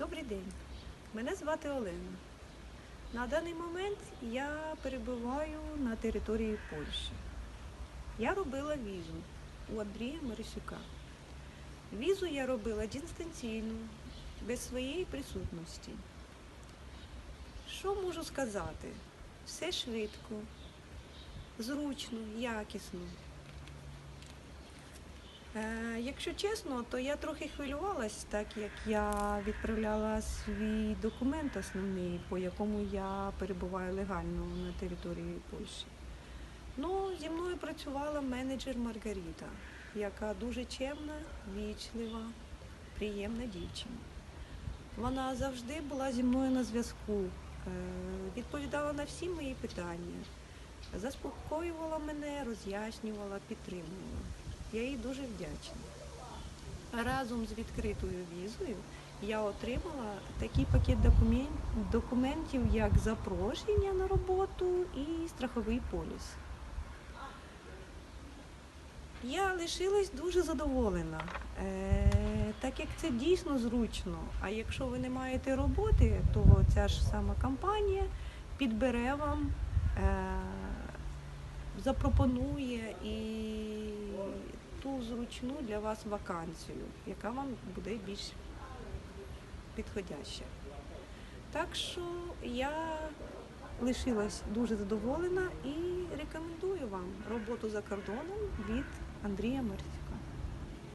Добрий день. Мене звати Олена. На даний момент я перебуваю на території Польщі. Я робила візу у Андрія Марисюка. Візу я робила дистанційно, без своєї присутності. Що можу сказати? Все швидко, зручно, якісно. Е, якщо чесно, то я трохи хвилювалась, так як я відправляла свій документ основний, по якому я перебуваю легально на території Польщі. Ну, зі мною працювала менеджер Маргарита, яка дуже чемна, вічлива, приємна дівчина. Вона завжди була зі мною на зв'язку, е, відповідала на всі мої питання, заспокоювала мене, роз'яснювала, підтримувала. Я їй дуже вдячна. Разом з відкритою візою я отримала такий пакет документів, як запрошення на роботу і страховий поліс. Я лишилась дуже задоволена, е, так як це дійсно зручно. А якщо ви не маєте роботи, то ця ж сама компанія підбере вам, е, запропонує і ту зручну для вас вакансію, яка вам буде більш підходяща. Так що я лишилась дуже задоволена і рекомендую вам роботу за кордоном від Андрія Марця.